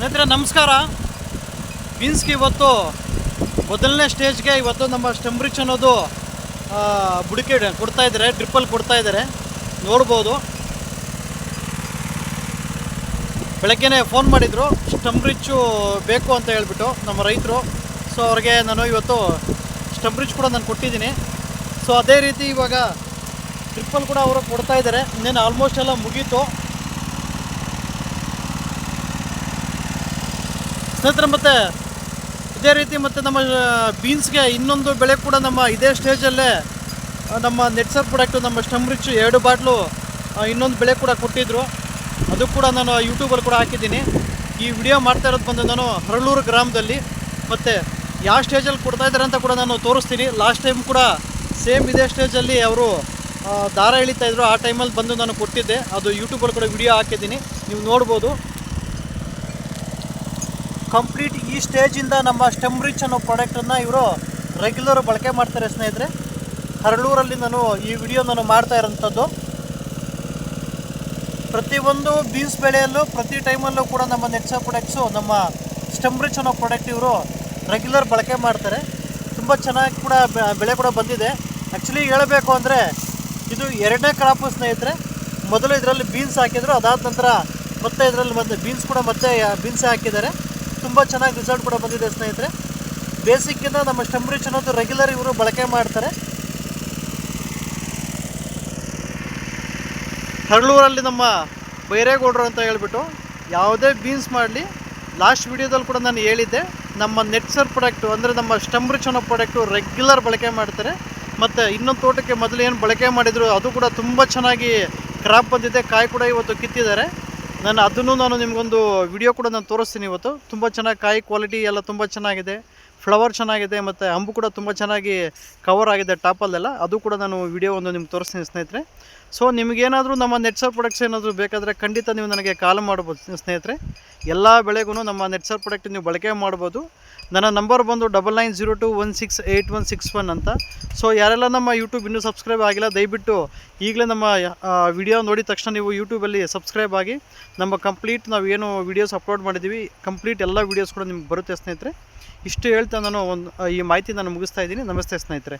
ಸ್ನೇಹಿತರೆ, ನಮಸ್ಕಾರ. ಬೀನ್ಸ್ಗೆ ಇವತ್ತು ಮೊದಲನೇ ಸ್ಟೇಜ್ಗೆ ಇವತ್ತು ನಮ್ಮ ಸ್ಟಂಬ್ರಿಚ್ ಅನ್ನೋದು ಬುಡಕೆ ಕೊಡ್ತಾ ಇದ್ದಾರೆ ಡ್ರಿಪ್ಪಲ್ಲಿ ಕೊಡ್ತಾ ಇದ್ದಾರೆ. ನೋಡ್ಬೋದು. ಬೆಳಗ್ಗೆನೆ ಫೋನ್ ಮಾಡಿದರು. ಸ್ಟಂಬ್ರಿಚ್ಚು ಬೇಕು ಅಂತ ಹೇಳ್ಬಿಟ್ಟು ನಮ್ಮ ರೈತರು. ಸೊ ಅವ್ರಿಗೆ ನಾನು ಇವತ್ತು ಸ್ಟಂಬ್ರಿಚ್ ಕೂಡ ನಾನು ಕೊಟ್ಟಿದ್ದೀನಿ. ಸೊ ಅದೇ ರೀತಿ ಇವಾಗ ಟ್ರಿಪ್ಪಲ್ಲಿ ಕೂಡ ಅವರು ಕೊಡ್ತಾ ಇದ್ದಾರೆ. ಇನ್ನೇನು ಆಲ್ಮೋಸ್ಟ್ ಎಲ್ಲ ಮುಗೀತು. ಸ್ನೇಹಿತರೆ, ಮತ್ತು ಇದೇ ರೀತಿ ಮತ್ತು ನಮ್ಮ ಬೀನ್ಸ್ಗೆ ಇನ್ನೊಂದು ಬೆಳೆ ಕೂಡ ನಮ್ಮ ಇದೇ ಸ್ಟೇಜಲ್ಲೇ ನಮ್ಮ ನೆಟ್ಸರ್ ಪ್ರಾಡಕ್ಟು ನಮ್ಮ ಸ್ಟಮ್ರಿಚ್ ಎರಡು ಬಾಟ್ಲು ಇನ್ನೊಂದು ಬೆಳೆ ಕೂಡ ಕೊಟ್ಟಿದ್ದರು ಅದು ಕೂಡ ನಾನು ಯೂಟ್ಯೂಬಲ್ಲಿ ಕೂಡ ಹಾಕಿದ್ದೀನಿ. ಈ ವಿಡಿಯೋ ಮಾಡ್ತಾ ಇರೋದು ಬಂದು ನಾನು ಹರಳೂರು ಗ್ರಾಮದಲ್ಲಿ, ಮತ್ತು ಯಾವ ಸ್ಟೇಜಲ್ಲಿ ಕೊಡ್ತಾ ಇದ್ದಾರೆ ಅಂತ ಕೂಡ ನಾನು ತೋರಿಸ್ತೀನಿ. ಲಾಸ್ಟ್ ಟೈಮ್ ಕೂಡ ಸೇಮ್ ಇದೇ ಸ್ಟೇಜಲ್ಲಿ ಅವರು ದಾರ ಎಳಿತಾ ಇದ್ರು. ಆ ಟೈಮಲ್ಲಿ ಬಂದು ನಾನು ಕೊಟ್ಟಿದ್ದೆ. ಅದು ಯೂಟ್ಯೂಬಲ್ಲಿ ಕೂಡ ವಿಡಿಯೋ ಹಾಕಿದ್ದೀನಿ. ನೀವು ನೋಡ್ಬೋದು. ಕಂಪ್ಲೀಟ್ ಈ ಸ್ಟೇಜಿಂದ ನಮ್ಮ ಸ್ಟೆಮ್ ರಿಚ್ ಅನ್ನೋ ಪ್ರಾಡಕ್ಟನ್ನು ಇವರು ರೆಗ್ಯುಲರ್ ಬಳಕೆ ಮಾಡ್ತಾರೆ ಸ್ನೇಹಿತರೆ. ಹರಳೂರಲ್ಲಿ ನಾನು ಈ ವಿಡಿಯೋ ನಾನು ಮಾಡ್ತಾ ಇರೋಂಥದ್ದು. ಪ್ರತಿಯೊಂದು ಬೀನ್ಸ್ ಬೆಳೆಯಲ್ಲೂ, ಪ್ರತಿ ಟೈಮಲ್ಲೂ ಕೂಡ ನಮ್ಮ ನೆಕ್ಸ ಪ್ರಾಡಕ್ಟ್ಸು ನಮ್ಮ ಸ್ಟೆಮ್ ರಿಚ್ ಅನ್ನೋ ಪ್ರಾಡಕ್ಟ್ ಇವರು ರೆಗ್ಯುಲರ್ ಬಳಕೆ ಮಾಡ್ತಾರೆ. ತುಂಬ ಚೆನ್ನಾಗಿ ಕೂಡ ಬೆಳೆ ಕೂಡ ಬಂದಿದೆ. ಆ್ಯಕ್ಚುಲಿ ಹೇಳಬೇಕು ಅಂದರೆ ಇದು ಎರಡನೇ ಕ್ರಾಪು ಸ್ನೇಹಿತರೆ. ಮೊದಲು ಇದರಲ್ಲಿ ಬೀನ್ಸ್ ಹಾಕಿದ್ರು, ಅದಾದ ನಂತರ ಮತ್ತೆ ಇದರಲ್ಲಿ ಮತ್ತೆ ಬೀನ್ಸ್ ಕೂಡ ಮತ್ತೆ ಬೀನ್ಸ್ ಹಾಕಿದ್ದಾರೆ. ತುಂಬ ಚೆನ್ನಾಗಿ ರಿಸಲ್ಟ್ ಕೂಡ ಬಂದಿದೆ ಸ್ನೇಹಿತರೆ. ಬೇಸಿಕ್ಕಿಂತ ನಮ್ಮ ಸ್ಟೆಮ್ ಅನ್ನೋದು ರೆಗ್ಯುಲರ್ ಇವರು ಬಳಕೆ ಮಾಡ್ತಾರೆ. ಹರಳೂರಲ್ಲಿ ನಮ್ಮ ಬೈರೇಗೌಡರು ಅಂತ ಹೇಳ್ಬಿಟ್ಟು ಯಾವುದೇ ಬೀನ್ಸ್ ಮಾಡಲಿ ಲಾಸ್ಟ್ ವಿಡಿಯೋದಲ್ಲಿ ಕೂಡ ನಾನು ಹೇಳಿದ್ದೆ, ನಮ್ಮ ನೆಟ್ಸರ್ ಪ್ರಾಡಕ್ಟು ಅಂದರೆ ನಮ್ಮ ಸ್ಟಂಬ್ರಿಚ್ ಅನ್ನೋ ಪ್ರಾಡಕ್ಟು ರೆಗ್ಯುಲರ್ ಬಳಕೆ ಮಾಡ್ತಾರೆ. ಮತ್ತು ಇನ್ನೊಂದು ತೋಟಕ್ಕೆ ಮೊದಲು ಏನು ಬಳಕೆ ಮಾಡಿದರು ಅದು ಕೂಡ ತುಂಬ ಚೆನ್ನಾಗಿ ಕ್ರಾಪ್ ಬಂದಿದೆ, ಕಾಯಿ ಕೂಡ ಇವತ್ತು ಕಿತ್ತಿದ್ದಾರೆ. ನಾನು ಅದನ್ನು ನಾನು ನಿಮಗೊಂದು ವಿಡಿಯೋ ಕೂಡ ನಾನು ತೋರಿಸ್ತೀನಿ ಇವತ್ತು. ತುಂಬ ಚೆನ್ನಾಗಿ ಕಾಯಿ ಕ್ವಾಲಿಟಿ ಎಲ್ಲ ತುಂಬ ಚೆನ್ನಾಗಿದೆ. ಫ್ಲವರ್ ಚೆನ್ನಾಗಿದೆ ಮತ್ತು ಅಂಬು ಕೂಡ ತುಂಬ ಚೆನ್ನಾಗಿ ಕವರ್ ಆಗಿದೆ ಟಾಪಲ್ಲೆಲ್ಲ ಅದು ಕೂಡ ನಾನು ವಿಡಿಯೋ ಒಂದು ನಿಮ್ಗೆ ತೋರಿಸ್ತೀನಿ ಸ್ನೇಹಿತರೆ. ಸೊ ನಿಮಗೇನಾದರೂ ನಮ್ಮ ನೆಟ್ಸರ್ ಪ್ರೊಡಕ್ಟ್ಸ್ ಏನಾದರೂ ಬೇಕಾದರೆ ಖಂಡಿತ ನೀವು ನನಗೆ ಕಾಲ್ ಮಾಡ್ಬೋದು ಸ್ನೇಹಿತರೆ. ಎಲ್ಲ ಬೆಳೆಗೂ ನಮ್ಮ ನೆಟ್ಸರ್ ಪ್ರಾಡಕ್ಟ್ ನೀವು ಬಳಕೆ ಮಾಡ್ಬೋದು. ನನ್ನ ನಂಬರ್ ಬಂದು double nine zero two one six eight one six one ಅಂತ. ಸೊ ಯಾರೆಲ್ಲ ನಮ್ಮ ಯೂಟ್ಯೂಬ್ ಇನ್ನೂ ಸಬ್ಸ್ಕ್ರೈಬ್ ಆಗಿಲ್ಲ, ದಯವಿಟ್ಟು ಈಗಲೇ ನಮ್ಮ ವಿಡಿಯೋ ನೋಡಿದ ತಕ್ಷಣ ನೀವು ಯೂಟ್ಯೂಬಲ್ಲಿ ಸಬ್ಸ್ಕ್ರೈಬ್ ಆಗಿ. ನಮ್ಮ ಕಂಪ್ಲೀಟ್ ನಾವು ಏನು ವೀಡಿಯೋಸ್ ಅಪ್ಲೋಡ್ ಮಾಡಿದ್ದೀವಿ, ಕಂಪ್ಲೀಟ್ ಎಲ್ಲ ವೀಡಿಯೋಸ್ ಕೂಡ ನಿಮ್ಗೆ ಬರುತ್ತೆ ಸ್ನೇಹಿತರೆ. ಇಷ್ಟು ಹೇಳ್ತಾ ನಾನು ಒಂದು, ಈ ಮಾಹಿತಿ ನಾನು ಮುಗಿಸ್ತಾ ಇದ್ದೀನಿ. ನಮಸ್ತೆ ಸ್ನೇಹಿತರೆ.